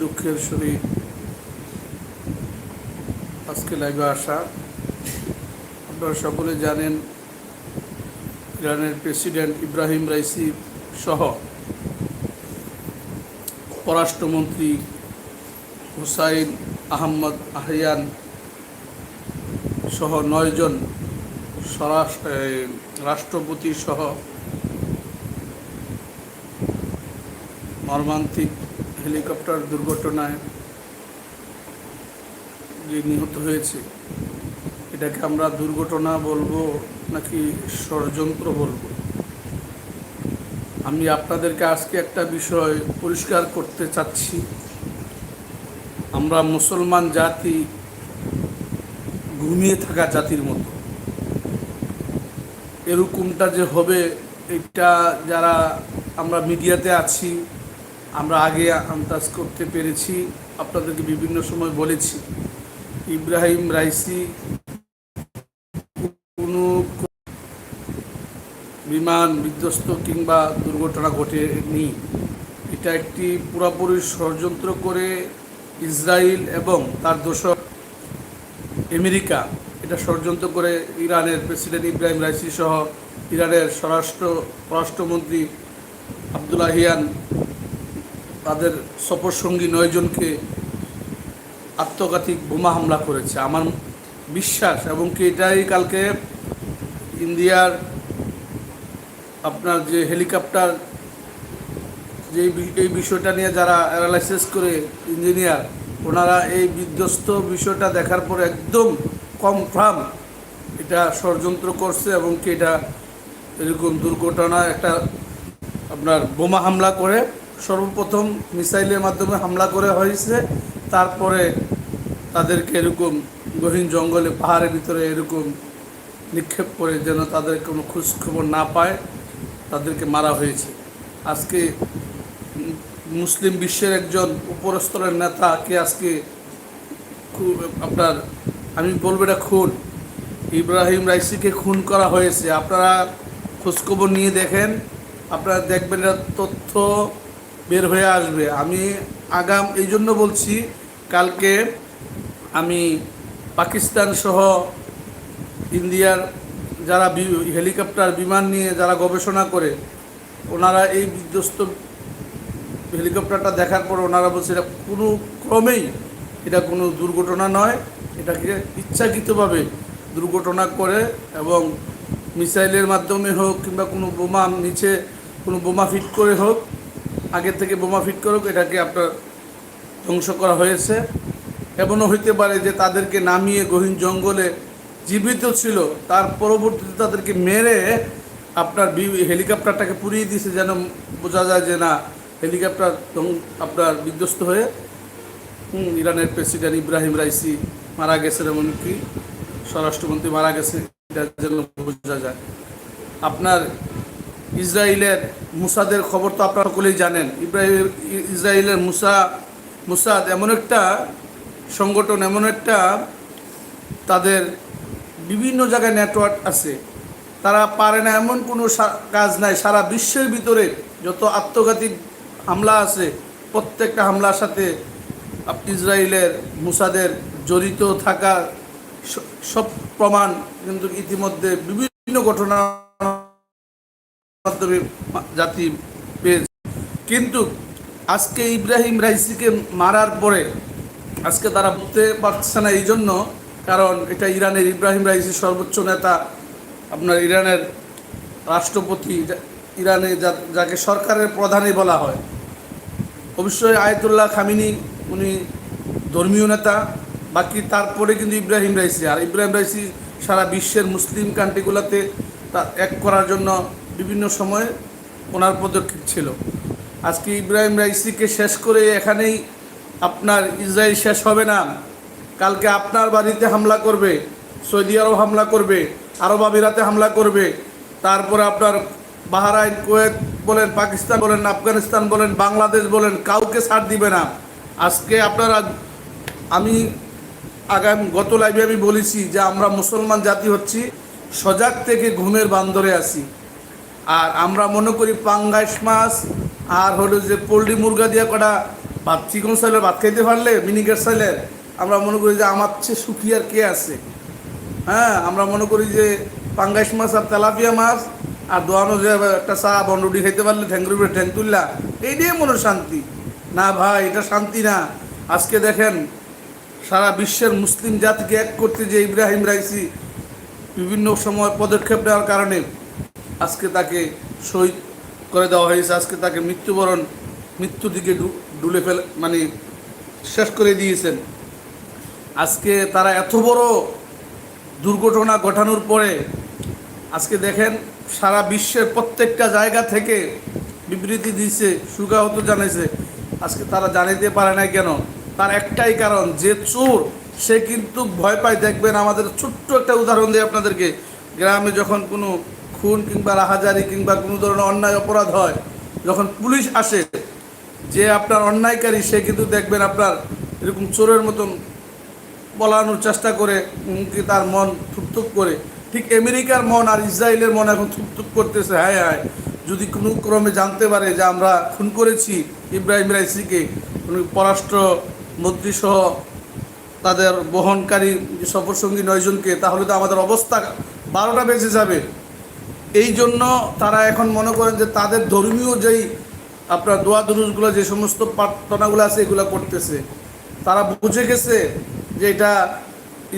দুঃখের সহিত আজকে লাইভে আসা। আপনারা সকলে জানেন, ইরানের প্রেসিডেন্ট ইব্রাহিম রাইসি সহ পররাষ্ট্রমন্ত্রী হুসাইন আহমদ আহিয়ান সহ নয়জন রাষ্ট্রপতি সহ মর্মান্তিক হেলিকপ্টার দুর্ঘটনায় যে নিহত হয়েছে, এটাকে আমরা দুর্ঘটনা বলব নাকি ষড়যন্ত্র বলব? আমি আপনাদেরকে আজকে একটা বিষয় পরিষ্কার করতে চাচ্ছি। আমরা মুসলমান জাতি ঘুমিয়ে থাকা জাতির মতো। এরকমটা যে হবে এটা যারা আমরা মিডিয়াতে আছি আমরা আগে আন্দাজ করতে পেরেছি, আপনাদেরকে বিভিন্ন সময় বলেছি, ইব্রাহিম রাইসি কোনো বিমান বিধ্বস্ত কিংবা দুর্ঘটনা ঘটেনি। এটা একটি পুরোপুরি ষড়যন্ত্র করে ইসরায়েল এবং তার দোষক আমেরিকা, এটা ষড়যন্ত্র করে ইরানের প্রেসিডেন্ট ইব্রাহিম রাইসি সহ ইরানের স্বরাষ্ট্র, পররাষ্ট্রমন্ত্রী আবদুল্লাহিয়ান তাদের সফরসঙ্গী নয়জনকে আত্মঘাতিক বোমা হামলা করেছে। আমার বিশ্বাস এবং কি এটাই কালকে ইন্ডিয়ার আপনার যে হেলিকপ্টার, যে এই বিষয়টা নিয়ে যারা অ্যানালাইসিস করে ইঞ্জিনিয়ার ওনারা এই বিধ্বস্ত বিষয়টা দেখার পর একদম কনফার্ম এটা ষড়যন্ত্র করছে এবং কি এটা এরকম দুর্ঘটনা, একটা আপনার বোমা হামলা করে। সর্বপ্রথম মিসাইলের মাধ্যমে হামলা করে হয়েছে। তারপরে তাদেরকে এরকম গহীন জঙ্গলে, পাহাড়ের ভিতরে এরকম নিক্ষেপ করে যেন তাদের কোনো খোঁজ খবর না পায়, তাদেরকে মারা হয়েছে। আজকে মুসলিম বিশ্বের একজন উপরস্তরের নেতাকে আজকে খুব আপনার, আমি বলব এটা খুন। ইব্রাহিম রাইসিকে খুন করা হয়েছে। আপনারা খোঁজখবর নিয়ে দেখেন। আপনারা দেখবেন এটা তথ্য বের হয়ে আসবে। আমি আগাম, এই জন্য বলছি, কালকে আমি পাকিস্তান সহ ইন্ডিয়ার যারা হেলিকপ্টার বিমান নিয়ে যারা গবেষণা করে, ওনারা এই বিধ্বস্ত হেলিকপ্টারটা দেখার পর ওনারা বলছে, এটা কোনো ক্রমেই এটা কোনো দুর্ঘটনা নয়। এটাকে ইচ্ছাকৃতভাবে দুর্ঘটনা করে এবং মিসাইলের মাধ্যমে হোক কিংবা কোনো বোমা নিচে, কোনো বোমা ফিট করে হোক আগে থেকে বোমা ফিট করুক, এটাকে আপনার ধ্বংস করা হয়েছে। এমনও হইতে পারে যে তাদেরকে নামিয়ে গহীন জঙ্গলে জীবিত ছিল, তার পরবর্তীতে তাদেরকে মেরে আপনার হেলিকপ্টারটাকে পুড়িয়ে দিয়েছে যেন বোঝা যায় যে না, হেলিকপ্টার আপনার বিধ্বস্ত হয়ে ইরানের প্রেসিডেন্ট ইব্রাহিম রাইসি মারা গেছেন এমনকি স্বরাষ্ট্রমন্ত্রী মারা গেছে এটা যেন বোঝা যায়। আপনার ইসরায়েলের মুসাদের খবর তো আপনারা সকলেই জানেন। ইব্রাহিম ইসরায়েলের মুসা, মুসাদ এমন একটা সংগঠন, এমন একটা তাদের বিভিন্ন জায়গায় নেটওয়ার্ক আছে। তারা পারে না এমন কোনো কাজ নাই। সারা বিশ্বের ভিতরে যত আত্মঘাতী হামলা আছে, প্রত্যেকটা হামলার সাথে ইসরায়েলের মুসাদের জড়িত থাকা সব প্রমাণ কিন্তু ইতিমধ্যে বিভিন্ন ঘটনা মাধ্যমে জাতি পেয়েছে। কিন্তু আজকে ইব্রাহিম রাইসিকে মারার পরে আজকে তারা বলতে পারছে না এই জন্য, কারণ এটা ইরানের ইব্রাহিম রাইসি সর্বোচ্চ নেতা, আপনার ইরানের রাষ্ট্রপতি ইরানে যাকে সরকারের প্রধানই বলা হয়। অবশ্যই আয়তুল্লাহ খামিনি, উনি ধর্মীয় নেতা, বাকি তারপরে কিন্তু ইব্রাহিম রাইসি। আর ইব্রাহিম রাইসি সারা বিশ্বের মুসলিম কান্ট্রিগুলোতে তা এক করার জন্য বিভিন্ন সময়ে ওনার পদক্ষেপ ছিল। আজকে ইব্রাহিম রাইসিকে শেষ করে এখানেই আপনার ইসরায়েল শেষ হবে না। কালকে আপনার বাড়িতে হামলা করবে, সৌদি আরব হামলা করবে, আরব আমিরাতে হামলা করবে। তারপরে আপনার বাহারাইন, কুয়েত বলেন, পাকিস্তান বলেন, আফগানিস্তান বলেন, বাংলাদেশ বলেন, কাউকে ছাড় দিবে না। আজকে আপনারা, আমি আগামী, গত লাইভে আমি বলেছি যে আমরা মুসলমান জাতি হচ্ছি, সজাগ থেকে ঘুমের বান্দরে আছি। আর আমরা মনে করি পাঙ্গাস মাছ, আর হলো যে পোলট্রি মুরগা দিয়ে কটা ভাত, চিকন চাইলের ভাত খাইতে পারলে মিনিকেট চাইলের আমরা মনে করি যে আমার চেয়ে সুখী আর কে আছে? হ্যাঁ আমরা মনে করি যে পাঙ্গাইশ মাছ আর তেলাপিয়া মাছ, আর দোয়ানো যে একটা চা বন্ডুটি খাইতে পারলে ঠ্যাঙ্গুর উপরে ঠ্যাং তুললা, এই নিয়ে মনে শান্তি। না ভাই, এটা শান্তি না। আজকে দেখেন, সারা বিশ্বের মুসলিম জাতিকে এক করতে যে ইব্রাহিম রাইসি বিভিন্ন সময় পদক্ষেপ নেওয়ার কারণে আজকে তাকে শহীদ করে দেওয়া হয়েছে, আজকে তাকে মৃত্যুবরণ মৃত্যুর দিকে ডুলে ফেলে মানে শেষ করে দিয়েছেন। আজকে তারা এত বড় দুর্ঘটনা ঘটানোর পরে, আজকে দেখেন সারা বিশ্বের প্রত্যেকটা জায়গা থেকে বিবৃতি দিয়েছে সুগাহত জানাইছে। আজকে তারা জানাইতে পারে না কেন? তার একটাই কারণ, যে চোর, সে কিন্তু ভয় পায়। দেখবেন আমাদের ছোট্ট একটা উদাহরণ দিই আপনাদেরকে। গ্রামে যখন কোনো খুন কিংবা রাহাজারি কিংবা কোনো ধরনের অন্যায় অপরাধ হয়, যখন পুলিশ আসে, যে আপনার অন্যায়কারী, সে কিন্তু দেখবেন আপনার এরকম চোরের মতন বলানোর চেষ্টা করে কি তার মন থুপথুপ করে। ঠিক আমেরিকার মন আর ইসরায়েলের মন এখন থুপথুপ করতেছে, হায় হায়। যদি কোনো ক্রমে জানতে পারে যে আমরা খুন করেছি ইব্রাহিম রাইসিকে পররাষ্ট্র মন্ত্রী সহ তাদের বহনকারী সফরসঙ্গী নয়জনকে, তাহলে তো আমাদের অবস্থা বারোটা বেঁচে যাবে। এই জন্য তারা এখন মনে করেন যে তাদের ধর্মীয় যেই আপনার দোয়া দুরুজগুলো, যে সমস্ত প্রার্থনাগুলো আছে, এগুলো করতেছে। তারা বুঝে গেছে যে এটা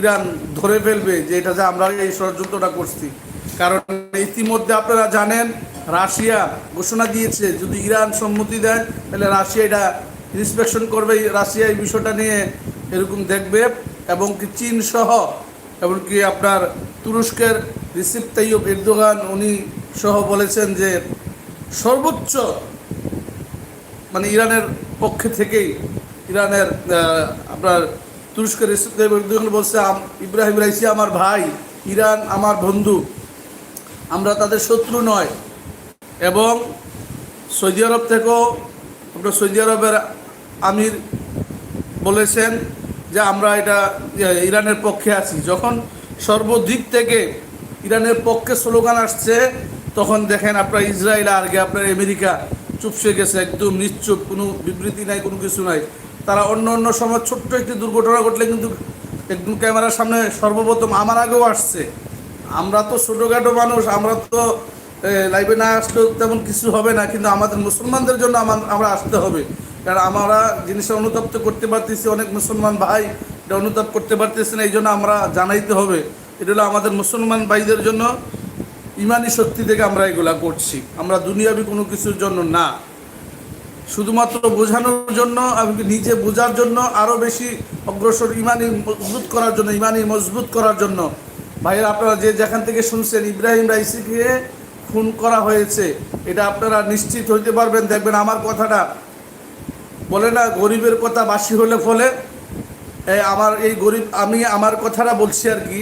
ইরান ধরে ফেলবে, যে এটা যে আমরা এই ষড়যন্ত্রটা করছি। কারণ ইতিমধ্যে আপনারা জানেন, রাশিয়া ঘোষণা দিয়েছে, যদি ইরান সম্মতি দেয়, তাহলে রাশিয়া এটা ইন্সপেকশন করবে। রাশিয়া এই বিষয়টা নিয়ে এরকম দেখবে এবং কি চীন সহ এমনকি আপনার তুরস্কের রিসিপ তাইয়ব এরদোগান উনি সহ বলেছেন যে সর্বোচ্চ মানে ইরানের পক্ষে থেকেই ইরানের আপনার তুরস্কের রিসিপ তাইয়ব এরদোগান বলছে ইব্রাহিম রাইসি আমার ভাই, ইরান আমার বন্ধু, আমরা তাদের শত্রু নয়। এবং সৌদি আরব থেকেও আপনার সৌদি আরবের আমির বলেছেন যে আমরা এটা, ইরানের পক্ষে আছি। যখন সর্বদিক থেকে ইরানের পক্ষে স্লোগান আসছে, তখন দেখেন আপনার ইসরায়েল আর আগে আপনার আমেরিকা চুপসে গেছে, একদম নিশ্চুপ, কোনো বিবৃতি নাই, কোনো কিছু নাই। তারা অন্য অন্য সময় ছোট্ট একটি দুর্ঘটনা ঘটলে কিন্তু একদম ক্যামেরার সামনে সর্বপ্রথম আমার আগেও আসছে। আমরা তো ছোটোখাটো মানুষ, আমরা তো লাইভে না আসলেও তেমন কিছু হবে না, কিন্তু আমাদের মুসলমানদের জন্য আমার- আমরা আসতে হবে। কারণ আমরা জিনিসটা অনুতপ্ত করতে পারতেছি, অনেক মুসলমান ভাই এটা অনুতাপ করতে পারতেছি না, এই জন্য আমরা জানাইতে হবে। এটা হলো আমাদের মুসলমান ভাইদের জন্য ইমানি শক্তি থেকে আমরা এগুলা করছি। আমরা দুনিয়াবি কোনো কিছুর জন্য না। শুধুমাত্র বোঝানোর জন্য নিজে বোঝার জন্য আরও বেশি অগ্রসর ইমানি মজবুত করার জন্য, ইমানি মজবুত করার জন্য। ভাইয়ের, আপনারা যে যেখান থেকে শুনছেন, ইব্রাহিম রাইসিকে খুন করা হয়েছে, এটা আপনারা নিশ্চিত হইতে পারবেন। দেখবেন আমার কথাটা বলে না, গরিবের কথা বাসি হলে ফলে। আমার এই গরিব, আমি আমার কথাটা বলছি আর কি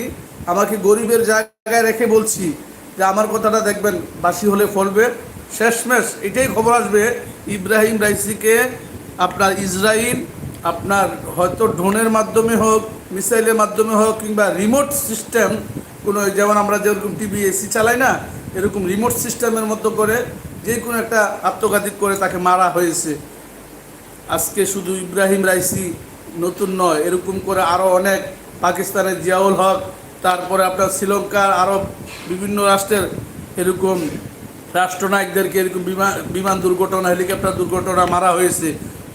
আমাকে গরিবের জায়গায় রেখে বলছি যে আমার কথাটা দেখবেন, বাসি হলে ফলবে। শেষমেশ এটাই খবর আসবে, ইব্রাহিম রাইসিকে আপনার ইসরায়েল আপনার হয়তো ড্রোনের মাধ্যমে হোক, মিসাইলের মাধ্যমে হোক, কিংবা রিমোট সিস্টেম, কোনো যেমন আমরা যেরকম টিভি, এসি চালাই না, এরকম রিমোট সিস্টেমের মতো করে যে কোনো একটা আত্মঘাতী করে তাকে মারা হয়েছে। আজকে শুধু ইব্রাহিম রাইসি নতুন নয়, এরকম করে আরও অনেক পাকিস্তানের জিয়াউল হক তারপরে আপনার শ্রীলঙ্কার আরব বিভিন্ন রাষ্ট্রের এরকম রাষ্ট্রনায়কদেরকে এরকম বিমান বিমান দুর্ঘটনা, হেলিকপ্টার দুর্ঘটনা মারা হয়েছে,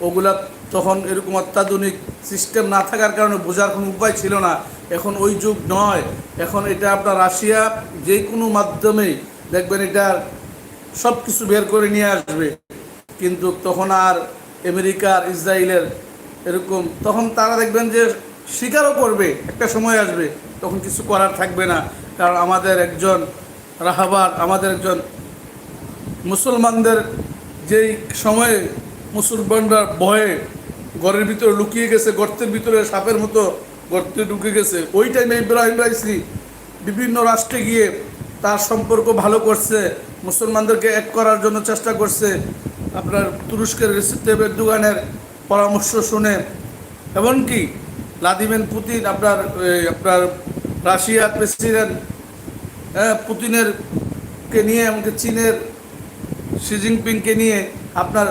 ওগুলা তখন এরকম অত্যাধুনিক সিস্টেম না থাকার কারণে বোঝার কোনো উপায় ছিল না। এখন ওই যুগ নয়। এখন এটা আপনার রাশিয়া যে কোনো মাধ্যমে দেখবেন এটা সব কিছু বের করে নিয়ে আসবে। কিন্তু তখন আর আমেরিকার ইসরায়েলের এরকম, তখন তারা দেখবেন যে স্বীকারও করবে, একটা সময় আসবে, তখন কিছু করার থাকবে না। কারণ আমাদের একজন রাহাবার, আমাদের একজন মুসলমানদের যেই সময়ে মুসলমানরা ভয়ে ঘরের ভিতরে লুকিয়ে গেছে, গর্তের ভিতরে সাপের মতো গর্তে ঢুকে গেছে, ওই টাইমে ইব্রাহিম রাইসি বিভিন্ন রাষ্ট্রে গিয়ে তার সম্পর্ক ভালো করছে, মুসলমানদেরকে এক করার জন্য চেষ্টা করছে। আপনার তুরস্কের রেসিপ দোকানের পরামর্শ শুনে, এমনকি ভ্লাদিমির পুতিন, আপনার আপনার রাশিয়ার প্রেসিডেন্ট হ্যাঁ পুতিনের কে নিয়ে এমনকি চীনের শি জিনপিংকে নিয়ে আপনার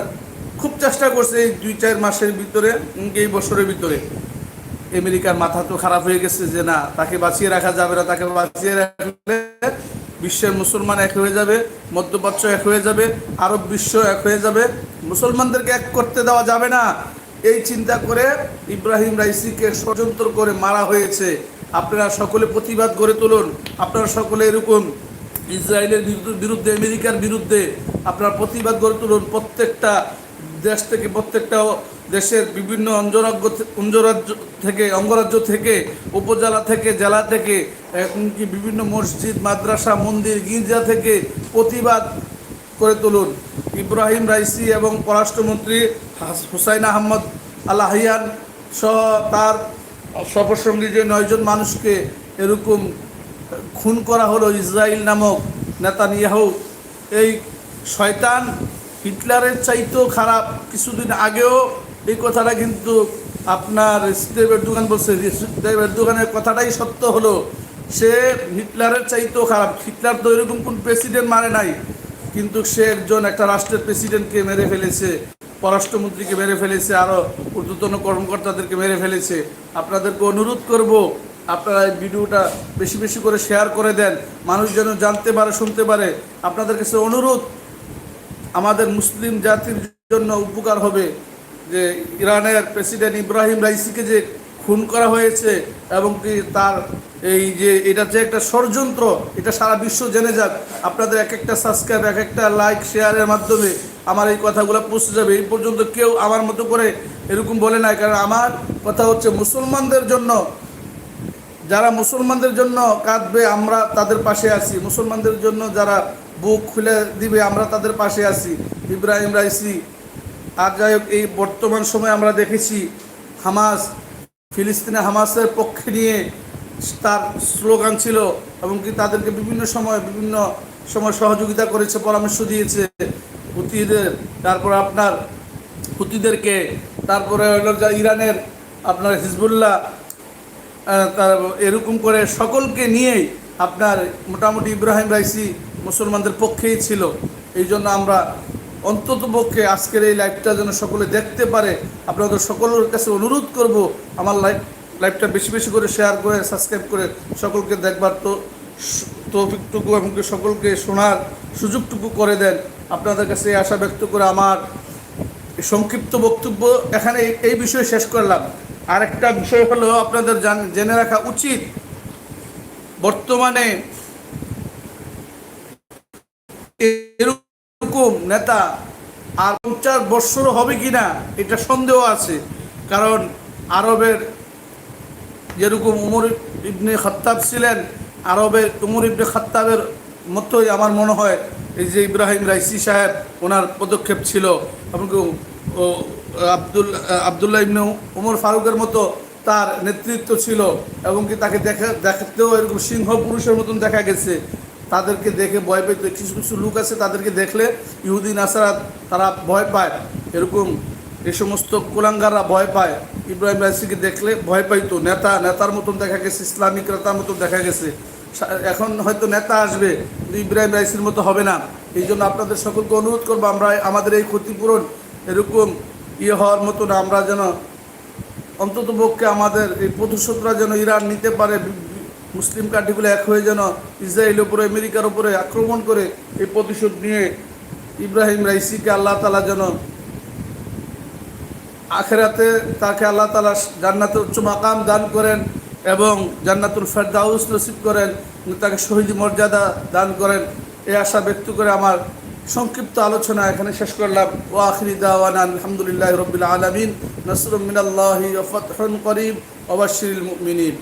খুব চেষ্টা করছে এই দুই চার মাসের ভিতরে এই বছরের ভিতরে। আমেরিকার মাথা তো খারাপ হয়ে গেছে যে না, তাকে বাঁচিয়ে রাখা যাবে না, তাকে বাঁচিয়ে রাখলে বিশ্বের মুসলমান এক হয়ে যাবে, মধ্যপ্রাচ্য এক হয়ে যাবে, আরব বিশ্ব এক হয়ে যাবে। মুসলমানদেরকে এক করতে দেওয়া যাবে না। এই চিন্তা করে ইব্রাহিম রাইসিকে ষড়যন্ত্র করে মারা হয়েছে। আপনারা সকলে প্রতিবাদ গড়ে তুলুন। আপনারা সকলে এরকম ইসরায়েলের বিরুদ্ধে- আমেরিকার বিরুদ্ধে আপনারা প্রতিবাদ গড়ে তুলুন। প্রত্যেকটা দেশ থেকে, প্রত্যেকটা দেশের বিভিন্ন অঞ্জরাজ্য অঞ্জরাজ্য থেকে, অঙ্গরাজ্য থেকে, উপজেলা থেকে, জেলা থেকে, এমনকি বিভিন্ন মসজিদ, মাদ্রাসা, মন্দির, গির্জা থেকে প্রতিবাদ করে তুলুন। ইব্রাহিম রাইসি এবং পররাষ্ট্রমন্ত্রী হুসাইন আহমদ আল্লাহিয়ান সহ তার সফরসঙ্গী যে নয়জন মানুষকে এরকম খুন করা হলো ইসরায়েল নামক নেতা নেতানিয়াহু, এই শয়তান হিটলারের চাইতেও খারাপ। কিছুদিন আগেও এই কথাটা কিন্তু আপনার স্টেভের দোকান বলছে। স্টেভের দোকানের কথাটাই সত্য হলো, সে হিটলারের চাইতেও খারাপ। হিটলার তো এরকম কোন প্রেসিডেন্ট মানে নাই। কিন্তু সে একজন একটা রাষ্ট্রের প্রেসিডেন্টকে মেরে ফেলেছে, পররাষ্ট্রমন্ত্রীকে মেরে ফেলেছে আরও ঊর্ধ্বতন কর্মকর্তাদেরকে মেরে ফেলেছে। আপনাদেরকে অনুরোধ করব, আপনারা এই ভিডিওটা বেশি বেশি করে শেয়ার করে দেন, মানুষ যেন জানতে পারে, শুনতে পারে। আপনাদের কাছে অনুরোধ, আমাদের মুসলিম জাতির জন্য উপকার হবে যে ইরানের প্রেসিডেন্ট ইব্রাহিম রাইসিকে যে খুন করা হয়েছে এবং কি তার এই যে এটা যে একটা ষড়যন্ত্র, এটা সারা বিশ্ব জেনে যাক। আপনাদের এক একটা সাবস্ক্রাইব এক একটা লাইক শেয়ারের মাধ্যমে আমার এই কথাগুলো পৌঁছে যাবে। এই পর্যন্ত কেউ আমার মতো করে এরকম বলে নাই, কারণ আমার কথা হচ্ছে মুসলমানদের জন্য, যারা মুসলমানদের জন্য কাঁদবে, আমরা তাদের পাশে আছি। মুসলমানদের জন্য যারা বুক খুলে দিবে, আমরা তাদের পাশে আছি। ইব্রাহিম রাইসি আর যাই হোক, এই বর্তমান সময়ে আমরা দেখেছি হামাস ফিলিস্তিনে হামাসের পক্ষে নিয়ে তার স্লোগান ছিল এবং কি তাদেরকে বিভিন্ন সময় বিভিন্ন সময় সহযোগিতা করেছে, পরামর্শ দিয়েছে হুতিদের। তারপর আপনার হুতিদেরকে, তারপরে হলো ইরানের আপনার হিজবুল্লাহ তার এরকম করে সকলকে নিয়েই আপনার মোটামুটি ইব্রাহিম রাইসি মুসলমানদের পক্ষেই ছিল। এই জন্য আমরা অন্তত পক্ষে আজকের এই লাইভটা যেন সকলে দেখতে পারে, আপনাদের সকলের কাছে অনুরোধ করব, আমার লাইভ লাইভটা বেশি বেশি করে শেয়ার করে সাবস্ক্রাইব করে সকলকে দেখবার তো, তৌফিকটুকু এবং সকলকে শোনার সুযোগটুকু করে দেন। আপনাদের কাছে আশা ব্যক্ত করে আমার সংক্ষিপ্ত বক্তব্য এখানে এই- বিষয়ে শেষ করলাম। আরেকটা বিষয় হলো আপনাদের জেনে রাখা উচিত, বর্তমানে এরকম নেতা আর পঞ্চাশ বৎসরও হবে কিনা, এটা সন্দেহ আছে। কারণ আরবের যেরকম উমর ইবনে খত্তাব ছিলেন, আরবের উমর ইবনে খত্তাবের মতোই আমার মনে হয় এই যে ইব্রাহিম রাইসি সাহেব, ওনার পদক্ষেপ ছিল। এমনকি আব্দুল, আবদুল্লাহ ইবনে উমর ফারুকের মতো তার নেতৃত্ব ছিল। এবং কি তাকে দেখা, দেখতেও এরকম সিংহ পুরুষের মতন দেখা গেছে। তাদেরকে দেখে ভয় পেত কিছু কিছু লোক আছে তাদেরকে দেখলে ইহুদি নাসারাত তারা ভয় পায়। এরকম এ সমস্ত কুলাঙ্গাররা ভয় পায়। ইব্রাহিম রাইসিকে দেখলে ভয় পাইতো। নেতা, নেতার মতন দেখা গেছে ইসলামিক নেতার মতন দেখা গেছে। এখন হয়তো নেতা আসবে, কিন্তু ইব্রাহিম রাইসির মতো হবে না। এই জন্য আপনাদের সকলকে অনুরোধ করব, আমরা আমাদের এই ক্ষতিপূরণ এরকম ইয়ে হওয়ার মতন আমরা যেন অন্তত পক্ষে আমাদের এই প্রতিশোধরা যেন ইরান নিতে পারে মুসলিম কান্ট্রিগুলো এক হয়ে যেন ইসরায়েলের উপরে, আমেরিকার উপরে আক্রমণ করে এই প্রতিশোধ নিয়ে ইব্রাহিম রাইসিকে আল্লাহ তালা যেন আখেরাতে তাকে আল্লাহ তালা জান্নাতের উচ্চ মাকাম দান করেন এবং জান্নাতুল ফেরদাউস নসিব করেন তাকে শহীদ মর্যাদা দান করেন। এই আশা ব্যক্ত করে আমার সংক্ষিপ্ত আলোচনা এখানে শেষ করলাম। ও আখরি দাওয়ান আলহামদুলিল্লাহ রবিল আলমিন। নসরুম মিনাল্লাহি ওয়া ফাতহুন করিম। ওবাশিরুল মুমিনিন।